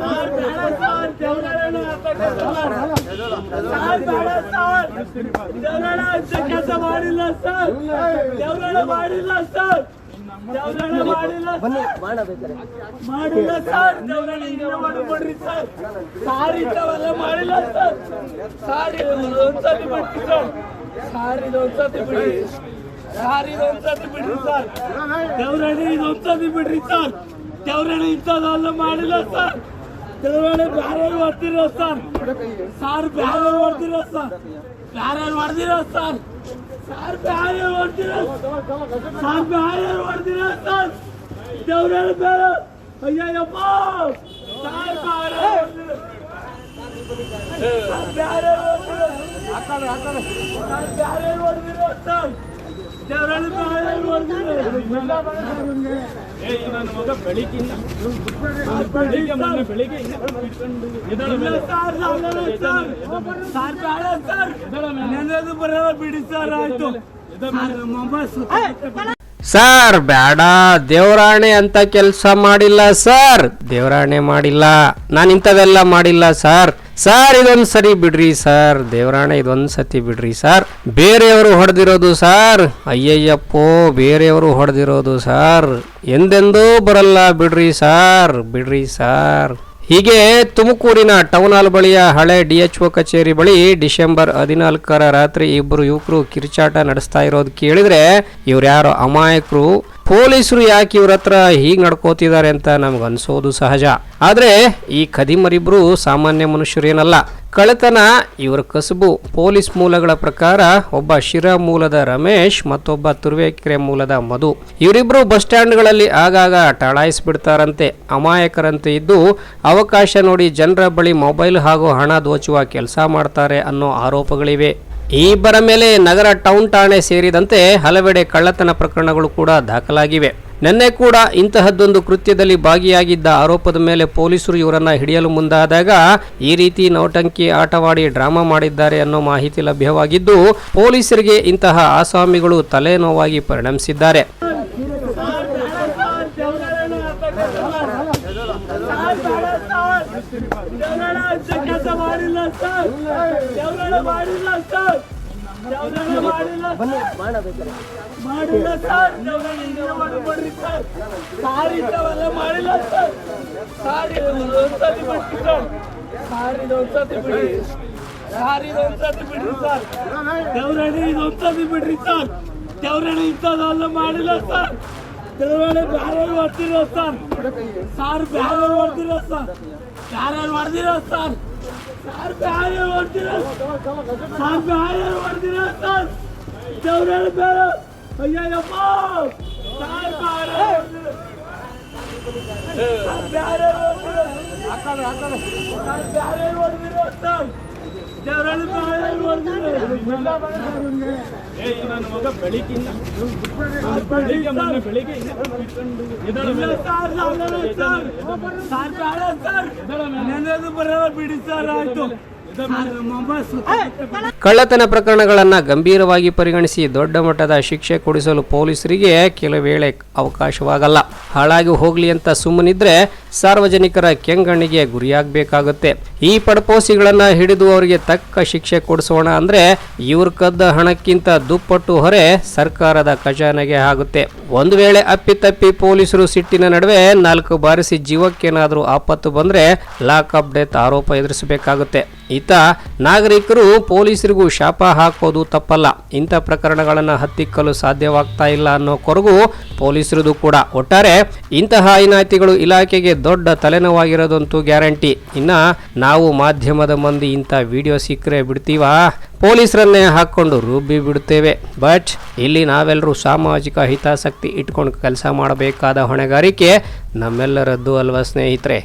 Sir ಬೇಡ sir ದೇವರಾಣನ sir ಬೇಡ ಸಾರ್ ದೇವರಾಣ ಅಂತ ಕೆಲಸ ಮಾಡಿಲ್ಲ ಸರ್ ದೇವರಾಣ ಮಾಡಿಲ್ಲ ಸರ್ ದೇವರಾಣ ಮಾಡಿಲ್ಲ ಸರ್. ಮಾಡಿಲ್ಲ ಸರ್ ದೇವರಾಣ ಹಿಂಗೆ ಮಾಡ್ಕೊಡ್ರಿ ಸರ್ ಸಾರ್ ಇಂಥವೆಲ್ಲ ಮಾಡಿಲ್ಲ ಸರ್ ಸಾರ್ ಒಂದ್ಸತಿ ಬಿಡ್ರಿ ಸರ್ ಸಾರ್ ಇದೊಂದ್ಸತಿ ಬಿಡ್ರಿ ಸಾರ್ ಇದೊಂದ್ಸತಿ ಬಿಡ್ರಿ ಸರ್ ದೇವರಾಣ ಇದೊಂದ್ಸತಿ ಬಿಡ್ರಿ ಸರ್ ದೇವರಾಣ ಇಂಥದೆಲ್ಲ ಮಾಡಿಲ್ಲ ಸರ್ ದೇವರಾಣ ಬ್ಯಾರೆ ಹೊಡ್ತಿರೋ ಸರ್ ಸಾರ್ ಬ್ಯಾರೆ ಹೊಡ್ತಿರೋ ಸರ್ ಬ್ಯಾರೆ ಹೊಡ್ದಿರೋ ಸರ್ ಸಾರ್ ಬ್ಯಾರೆ ಹೊಡ್ತಿರೋ ಸಾರ್ ಬ್ಯಾರೆ ಹೊಡ್ದಿರೋ ಸರ್ ದೇವರಾಣ ಬೇರೆ ಅಯ್ಯಯ್ಯಪ್ಪ ಸಾರ್ ಬ್ಯಾರೆ ಹೊಡ್ದಿರೋ ಸಾರ್ ಬ್ಯಾರೆ ಹೊಡ್ದಿರೋ ಸಾರ್ ಬೆಳಿಗ್ಗೆ ಬಿಡಿ ಸರ್ ಆಯ್ತು. ಸರ್, ಬೇಡ. ದೇವರಾಣೆ ಅಂತ ಕೆಲಸ ಮಾಡಿಲ್ಲ ಸರ್ ದೇವರಾಣೆ ಮಾಡಿಲ್ಲ. ನಾನು ಇಂಥವೆಲ್ಲ ಮಾಡಿಲ್ಲ ಸರ್ ಸರ್ ಇದೊಂದು ಸರಿ ಬಿಡ್ರಿ ಸರ್ ದೇವರಾಣೆ ಇದೊಂದು ಸತಿ ಬಿಡ್ರಿ ಸರ್ ಬೇರೆಯವರು ಹೊಡೆದಿರೋದು ಸರ್ ಅಯ್ಯಯ್ಯಪ್ಪೋ ಬೇರೆಯವರು ಹೊಡೆದಿರೋದು ಸರ್ ಎಂದೆಂದೂ ಬರಲ್ಲ ಬಿಡ್ರಿ ಸರ್ ಬಿಡ್ರಿ ಸರ್ ಹೀಗೆ ತುಮಕೂರಿನ ಟೌನ್ ಹಾಲ್ ಬಳಿಯ ಹಳೆ ಡಿಎಚ್ಒ ಕಚೇರಿ ಬಳಿ ಡಿಸೆಂಬರ್ ಹದಿನಾಲ್ಕರ ರಾತ್ರಿ ಇಬ್ಬರು ಯುವಕರು ಕಿರುಚಾಟ ನಡೆಸ್ತಾ ಇರೋದು ಕೇಳಿದ್ರೆ ಇವ್ರ್ಯಾರೋ ಅಮಾಯಕರು ಪೊಲೀಸರು ಯಾಕೆ ಇವ್ರ ಹತ್ರ ಹೀಗೆ ನಡ್ಕೋತಿದ್ದಾರೆ ಅಂತ ನಮ್ಗೆ ಅನ್ಸೋದು ಸಹಜ. ಆದರೆ ಈ ಕದಿಮರಿಬ್ರು ಸಾಮಾನ್ಯ ಮನುಷ್ಯರೇನಲ್ಲ ಕಳೆತನ ಇವರ ಕಸುಬು, ಪೊಲೀಸ್ ಮೂಲಗಳ ಪ್ರಕಾರ ಒಬ್ಬ ಶಿರಾ ಮೂಲದ ರಮೇಶ್, ಮತ್ತೊಬ್ಬ ತುರುವೇಕೆರೆ ಮೂಲದ ಮಧು. ಇವರಿಬ್ರು ಬಸ್ ಸ್ಟ್ಯಾಂಡ್ಗಳಲ್ಲಿ ಆಗಾಗ ಟಳಾಯಿಸಿಬಿಡ್ತಾರಂತೆ. ಅಮಾಯಕರಂತೆ ಇದ್ದು ಅವಕಾಶ ನೋಡಿ ಜನರ ಬಳಿ ಮೊಬೈಲ್ ಹಾಗೂ ಹಣ ದೋಚುವ ಕೆಲಸ ಮಾಡ್ತಾರೆ ಅನ್ನೋ ಆರೋಪಗಳಿವೆ. ಈ ಇಬ್ಬರ ಮೇಲೆ ನಗರ ಟೌನ್ ಠಾಣೆ ಸೇರಿದಂತೆ ಹಲವೆಡೆ ಕಳ್ಳತನ ಪ್ರಕರಣಗಳು ಕೂಡ ದಾಖಲಾಗಿವೆ. ನಿನ್ನೆ ಕೂಡ ಇಂತಹದ್ದೊಂದು ಕೃತ್ಯದಲ್ಲಿ ಭಾಗಿಯಾಗಿದ್ದ ಆರೋಪದ ಮೇಲೆ ಪೊಲೀಸರು ಇವರನ್ನ ಹಿಡಿಯಲು ಮುಂದಾದಾಗ ಈ ರೀತಿ ನೌಟಂಕಿ ಆಟವಾಡಿ ಡ್ರಾಮಾ ಮಾಡಿದ್ದಾರೆ ಅನ್ನೋ ಮಾಹಿತಿ ಲಭ್ಯವಾಗಿದ್ದು, ಪೊಲೀಸರಿಗೆ ಇಂತಹ ಆಸಾಮಿಗಳು ತಲೆನೋವಾಗಿ ಪರಿಣಮಿಸಿದ್ದಾರೆ ಸಾರ್ ಬೇಡ ಸಾರ್ ದೇವರಾಣನ ಸಾರ್ ಬೇಡ ಸಾರ್ ದೇವರಾಣ ಅಂತ ಕೆಲಸ ಮಾಡಿಲ್ಲ ಸರ್ ದೇವರಾಣ ಮಾಡಿಲ್ಲ ಸರ್ ದೇವರಾಣ ಮಾಡಿಲ್ಲ ಮಾಡಿಲ್ಲ ಸರ್ ದೇವರಾಣ ಹಿಂಗೆ ಮಾಡ್ಕೊಡ್ರಿ ಸರ್ ಸಾರ್ ಇಂಥವೆಲ್ಲ ಮಾಡಿಲ್ಲ ಸರ್ ಸಾರ್ ಒಂದ್ಸತಿ ಬಿಡ್ರಿ ಸರ್ ಸಾರ್ ಇದೊಂದ್ಸತಿ ಬಿಡ್ರಿ ಸಾರ್ ಇದೊಂದ್ಸತಿ ಬಿಡ್ರಿ ಸರ್ ದೇವರಾಣ ಇದೊಂದ್ಸತಿ ಬಿಡ್ರಿ ಸರ್ ದೇವರಾಣ ಇಂಥದೆಲ್ಲ ಮಾಡಿಲ್ಲ ಸರ್ ದೇವರಾಣ ಬ್ಯಾರೆ ಹೊಡ್ತಿರೋ ಸರ್ ಸಾರ್ ಬ್ಯಾರೆ ಹೊಡ್ದಿರೋ ಸರ್ ಬ್ಯಾರೆ ಹೊಡ್ದಿರೋ ಸರ್ ಸಾರ್ ಬ್ಯಾರೆ ಹೊಡ್ದಿರೋ ಸಾರ್ ಬ್ಯಾರೆ ಹೊಡ್ದಿರೋ ಸರ್ ದೇವರಾಣ ಬೇರೆ ಅಯ್ಯಯ್ಯಪ್ಪ ಸಾರ್ ಬ್ಯಾರೆ ಹೊಡ್ದಿರೋ ಸಾರ್ ಬ್ಯಾರೆ ಹೊಡ್ದಿರೋ ಸಾರ್ ಬ್ಯಾರೆ ಹೊಡ್ದಿರೋ ನನ್ನ ಬೆಳಿಗ್ಗೆ ಮೊನ್ನೆ ಬೇಡ ಸರ್ ಆಯ್ತು. ಕಳ್ಳತನ ಪ್ರಕರಣಗಳನ್ನು ಗಂಭೀರವಾಗಿ ಪರಿಗಣಿಸಿ ದೊಡ್ಡ ಮಟ್ಟದ ಶಿಕ್ಷೆ ಕೊಡಿಸಲು ಪೊಲೀಸರಿಗೆ ಕೆಲ ವೇಳೆ ಅವಕಾಶವಾಗಲ್ಲ. ಹಾಳಾಗಿ ಹೋಗ್ಲಿ ಅಂತ ಸುಮ್ಮನಿದ್ರೆ ಸಾರ್ವಜನಿಕರ ಕೆಂಗಣ್ಣಿಗೆ ಗುರಿಯಾಗಬೇಕಾಗುತ್ತೆ. ಈ ಪಡಪೋಸಿಗಳನ್ನು ಹಿಡಿದು ಅವರಿಗೆ ತಕ್ಕ ಶಿಕ್ಷೆ ಕೊಡಿಸೋಣ ಅಂದ್ರೆ ಇವ್ರ ಕದ್ದ ಹಣಕ್ಕಿಂತ ದುಪ್ಪಟ್ಟು ಹೊರೆ ಸರ್ಕಾರದ ಖಜಾನೆಗೆ ಆಗುತ್ತೆ. ಒಂದು ವೇಳೆ ಅಪ್ಪಿತಪ್ಪಿ ಪೊಲೀಸರು ಸಿಟ್ಟಿನ ನಡುವೆ ನಾಲ್ಕು ಬಾರಿಸಿ ಜೀವಕ್ಕೇನಾದರೂ ಆಪತ್ತು ಬಂದ್ರೆ ಲಾಕ್ ಅಪ್ ಡೆತ್ ಆರೋಪ ಎದುರಿಸಬೇಕಾಗುತ್ತೆ. ಈತ ನಾಗರಿಕರು ಪೊಲೀಸರಿಗೂ ಶಾಪ ಹಾಕೋದು ತಪ್ಪಲ್ಲ. ಇಂಥ ಪ್ರಕರಣಗಳನ್ನು ಹತ್ತಿಕ್ಕಲು ಸಾಧ್ಯವಾಗ್ತಾ ಇಲ್ಲ ಅನ್ನೋ ಕೊರಗು ಪೊಲೀಸರದು ಕೂಡ. ಒಟ್ಟಾರೆ ಇಂತಹ ಇನಾಯಿತಿಗಳು ಇಲಾಖೆಗೆ ದೊಡ್ಡ ತಲೆನೋವಾಗಿರೋದಂತೂ ಗ್ಯಾರಂಟಿ. ಇನ್ನ ನಾವು ಮಾಧ್ಯಮದ ಮಂದಿ ಇಂಥ ವಿಡಿಯೋ ಸಿಕ್ಕರೆ ಬಿಡ್ತೀವಾ? ಪೊಲೀಸರನ್ನೇ ಹಾಕ್ಕೊಂಡು ರುಬ್ಬಿ ಬಿಡುತ್ತೇವೆ ಬಟ್ ಇಲ್ಲಿ ನಾವೆಲ್ಲರೂ ಸಾಮಾಜಿಕ ಹಿತಾಸಕ್ತಿ ಇಟ್ಕೊಂಡು ಕೆಲಸ ಮಾಡಬೇಕಾದ ಹೊಣೆಗಾರಿಕೆ ನಮ್ಮೆಲ್ಲರದ್ದು ಅಲ್ವಾ ಸ್ನೇಹಿತರೆ?